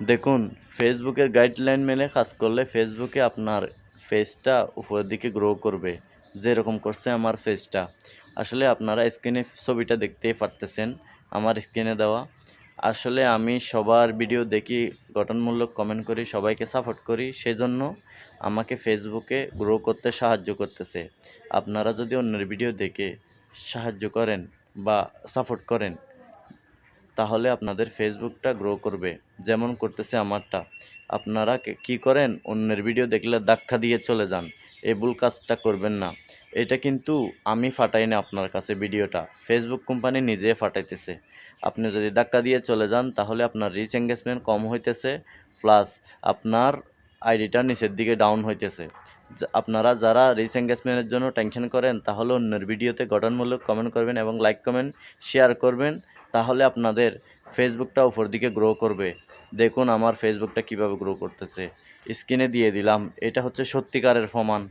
দেখুন ফেসবুকের গাইডলাইন মেনে কাজ করলে ফেসবুকে আপনার ফেসটা উপরের দিকে গ্রো করবে, যেরকম করছে আমার ফেসটা আসলে আপনারা স্ক্রিনে ছবিটা দেখতেই পারতেছেন, আমার স্ক্রিনে দেওয়া। আসলে আমি সবার ভিডিও দেখি, গঠনমূলক কমেন্ট করি, সবাইকে সাপোর্ট করি, সেজন্য আমাকে ফেসবুকে গ্রো করতে সাহায্য করতেছে। আপনারা যদি অন্যের ভিডিও দেখে সাহায্য করেন বা সাপোর্ট করেন তাহলে আপনাদের ফেসবুকটা গ্রো করবে। যেমন করতেছে আমারটা। আপনারা কে- করেন? অন্যের ভিডিও দেখলে ধাক্কা দিয়ে চলে যান। এই ভুল কাজটা করবেন না। এটা কিন্তু আমি ফাটাই না আপনার কাছে ভিডিওটা ফেসবুক কোম্পানি নিজে ফাটাইতেছে। আপনি যদি ধাক্কা দিয়ে চলে যান, তাহলে আপনার রিচ এঙ্গেজমেন্ট কম হইতেছে। প্লাস আপনার আইডিটা নিচের দিকে ডাউন হইতেছে। আপনারা যারা রিচ এঙ্গেজমেন্টের জন্য টেনশন করেন, তাহলে অন্যের ভিডিওতে গঠনমূলক কমেন্ট করবেন এবং লাইক কমেন্ট শেয়ার করবেন। তাহলে আপনাদের ফেসবুকটা উপর দিকে গ্রো করবে। দেখুন আমার ফেসবুকটা কীভাবে গ্রো করতেছে। স্ক্রিনে দিয়ে দিলাম, এটা হচ্ছে সত্যিকারের প্রমাণ।